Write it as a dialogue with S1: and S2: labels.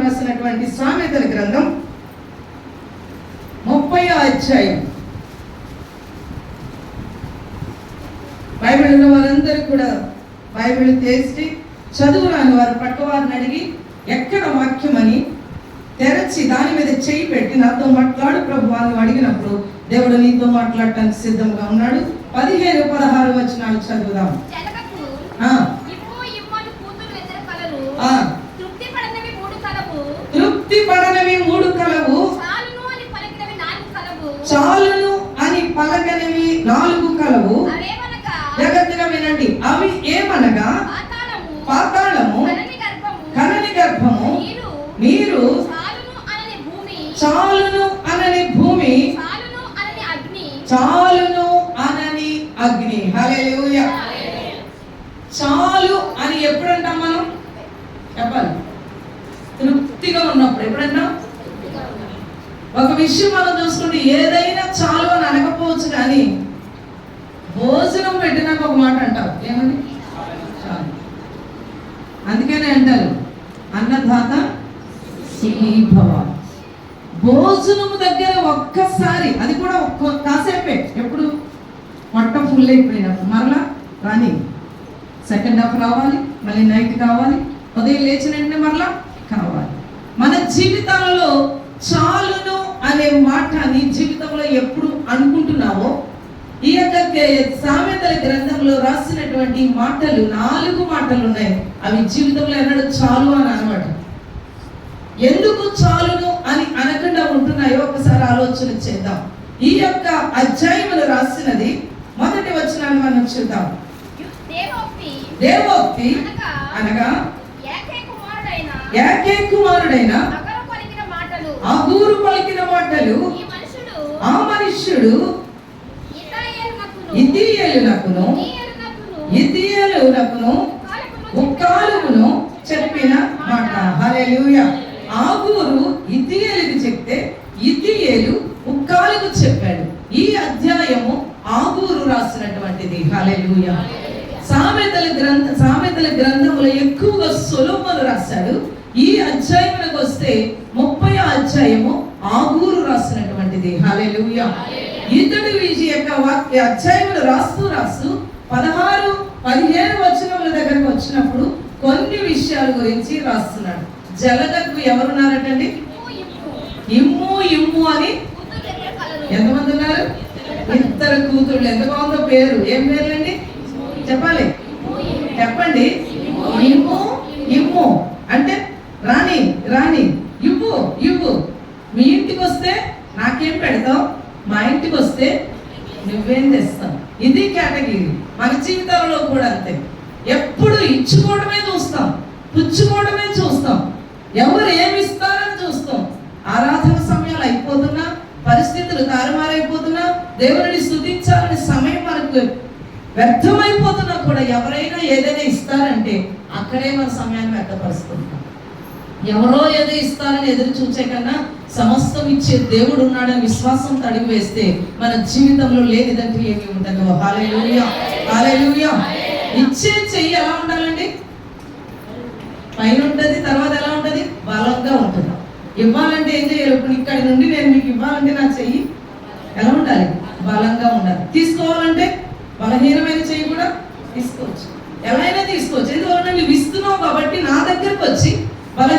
S1: రాసినటువంటి సామెతల గ్రంథం ముప్పై అధ్యాయం. బైబిల్ ఉన్న వారందరూ కూడా బైబిల్ తెరిచి చదువు రాని వారు పక్కవారిని అడిగి ఎక్కడ వాక్యం అని తెరచి దాని మీద చేయి పెట్టి నాతో మాట్లాడు ప్రభు అని అడిగినప్పుడు దేవుడు నీతో మాట్లాడటానికి సిద్ధంగా ఉన్నాడు. పదిహేను పదహారు వచనాలు చదువుదాం
S2: జనకకు
S1: ఆ,
S2: ఇమ్ము ఇమ్మని కూతురు ఇద్దరు కలరు
S1: ఆ,
S2: తృప్తి పడనవి మూడు కలవు
S1: తృప్తి పడనవి మూడు కలవు
S2: చాలును అని పలికినవి నాలుగు కలవు
S1: చాలును అని పలకనివి నాలుగు కలవు. జాగ్రత్తగా వినండి అవి ఏమనగా?
S2: పాతాళము. కనని గర్భము. నీరు. చాలును అనని భూమి.
S1: చాలును అనని
S2: అగ్ని.
S1: హల్లెలూయా. చాలు అని ఎప్పుడు అంటాం మనం? చెప్పాలి. తృప్తిగా ఉన్నప్పుడు ఎప్పుడంటాం? ఒక విషయం మనం చూసుకుంటే ఏదైనా చాలు అని అనకపోవచ్చు కానీ భోజనం పెట్టినాక ఒక మాట అంటారు. ఏమని అందుకనే అంటారు అన్నదాత శ్రీభవ. భోజనము దగ్గర ఒక్కసారి అది కూడా ఒక్క కాసేపే ఎప్పుడు? మొట్ట ఫుల్ అయిపోయినప్పుడు. మరలా రాని సెకండ్ హాఫ్ రావాలి మళ్ళీ నైట్ కావాలి ఉదయం లేచిన వెంటనే మరలా కావాలి. మన జీవితాలలో చాలును అనే మాట నీ జీవితంలో ఎప్పుడు అనుకుంటున్నావో? ఈ యొక్క సామెతల గ్రంథంలో రాసినటువంటి మాటలు నాలుగు మాటలు ఉన్నాయి. అవి జీవితంలో ఎన్నడూ చాలు అని అనమాట. ఎందుకు చాలును అని అనకుండా ఉంటున్నాయో ఒకసారి ఆలోచన చేద్దాం. ఈ యొక్క అధ్యాయములు రాసినది మొదటి వచనాన్ని మనం చూద్దాం.
S2: దేవోక్తి అనగా ఏకే కుమారుడైన
S1: ఏకే కుమారుడైన
S2: అగరు పలికిన
S1: అగూరు పలికిన మాటలు ఆ మనుష్యుడు
S2: ఇతాయేలునకును
S1: ఇతీయలునకును
S2: నీయలునకును
S1: ఇతీయలునకును
S2: కాలకును
S1: ఉక్కాలుగును చెప్పిన మాట. హల్లెలూయా. ఆగూరు ఇతియేలుకు చెప్తే ఇతియేలు ఉక్కాలుకు చెప్పాడు. ఈ అధ్యాయము ఆగూరు రాసినటువంటిది. హల్లెలూయా. సామెతల గ్రంథ సామెతల గ్రంథంలో ఎక్కువగా సొలొమోను రాశాడు. ఈ అధ్యాయములకు వస్తే వంటిది హల్లెలూయా. ఇతడు ఈ యొక్క అధ్యాయములు రాస్తూ రాస్తూ పదహారు పదిహేను వచనముల దగ్గరకు వచ్చినప్పుడు కొన్ని విషయాల గురించి రాస్తున్నాడు. జలదగ్గు ఎవరున్నారటండి?
S2: ఇమ్ము ఇమ్ము
S1: అని ఎంతమంది ఉన్నారు? ఇద్దరు కూతుళ్ళు ఎంత బాగుందో పేరు. ఏం పేర్లండి? చెప్పాలి. చెప్పండి. ఇమ్ము ఇమ్ము. అంటే రాణి రాణి ఇవ్వు ఇవ్వు మీ ఇంటికి వస్తే నాకేం పెడతావు? మా ఇంటికి వస్తే నువ్వేం తెస్తావు? ఇది కేటగిరీ. మన జీవితంలో కూడా అంతే. ఎప్పుడు ఇచ్చుకోవడమే చూస్తాం. పుచ్చుకోవడమే చూస్తాం. ఎవరు ఏమి ఇస్తారని చూస్తాం. ఆరాధన సమయాలు అయిపోతున్నా పరిస్థితులు తారుమారైపోతున్నా దేవుడిని స్థుతించాలని సమయం మనకు వ్యర్థమైపోతున్నా కూడా ఎవరైనా ఏదైనా ఇస్తారంటే అక్కడే మన సమయాన్ని వ్యర్థపరుస్తుంటాం. ఎవరో ఏదో ఇస్తారని ఎదురు చూసే కన్నా సమస్తం ఇచ్చే దేవుడు ఉన్నాడని విశ్వాసం తడిగి వేస్తే మన జీవితంలో లేనిదంటూ ఏమి ఉండదు. హాలేలుయా హాలేలుయా ఇచ్చే చెయ్యి ఎలా ఉండాలండి? పైన ఉంటుంది తర్వాత ఎలా ఉంటుంది? బలంగా ఉంటుంది. ఇవ్వాలంటే ఏం చేయాలి? ఇప్పుడు ఇక్కడి నుండి నేను మీకు ఇవ్వాలంటే నా చెయ్యి ఎలా ఉండాలి? బలంగా ఉండాలి. తీసుకోవాలంటే బలహీనమైన చెయ్యి కూడా తీసుకోవచ్చు. ఎలా అయినా తీసుకోవచ్చు. ఎందువల్ల నువ్వు ఇస్తున్నావు కాబట్టి నా దగ్గరకు వచ్చి బలహీన